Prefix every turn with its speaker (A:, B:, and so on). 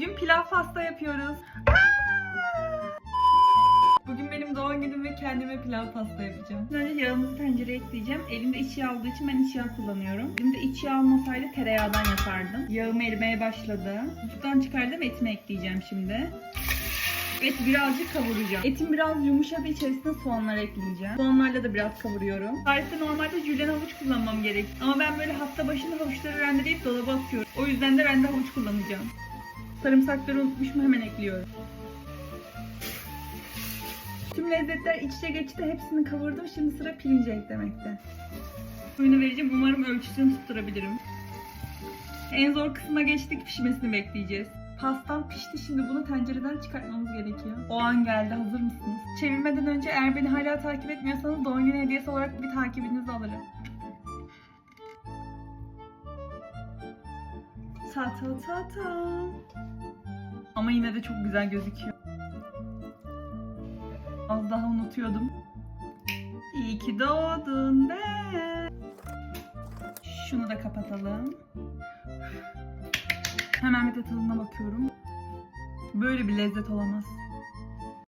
A: Bugün pilav pasta yapıyoruz. Bugün benim doğum günüm ve kendime pilav pasta yapacağım. Önce yağımızı tencereye ekleyeceğim. Elimde iç yağ olduğu için ben iç yağ kullanıyorum. Elimde iç yağ olmasaydı tereyağdan yapardım. Yağım erimeye başladı. Buzluktan çıkardım etimi ekleyeceğim şimdi. Eti birazcık kavuracağım. Etim biraz yumuşadı içerisine soğanları ekleyeceğim. Soğanlarla da biraz kavuruyorum. Tarifte normalde jülyen havuç kullanmam gerek. Ama ben böyle hafta başında havuçları rendeleyip dolaba atıyorum. O yüzden de rende havuç kullanacağım. Sarımsakları unutmuşum hemen ekliyorum. Tüm lezzetler iç içe geçti. Hepsini kavurdum. Şimdi sıra pirinci eklemekte. Suyunu vereceğim. Umarım ölçüsünü tutturabilirim. En zor kısma geçtik. Pişmesini bekleyeceğiz. Pastam pişti. Şimdi bunu tencereden çıkartmamız gerekiyor. O an geldi. Hazır mısınız? Çevirmeden önce eğer beni hala takip etmiyorsanız doğum günü hediyesi olarak bir takibinizi alırım. Ta ta ta ta. Ama yine de çok güzel gözüküyor. Az daha unutuyordum. İyi ki doğdun be. Şunu da kapatalım. Hemen bir de tadına bakıyorum. Böyle bir lezzet olamaz.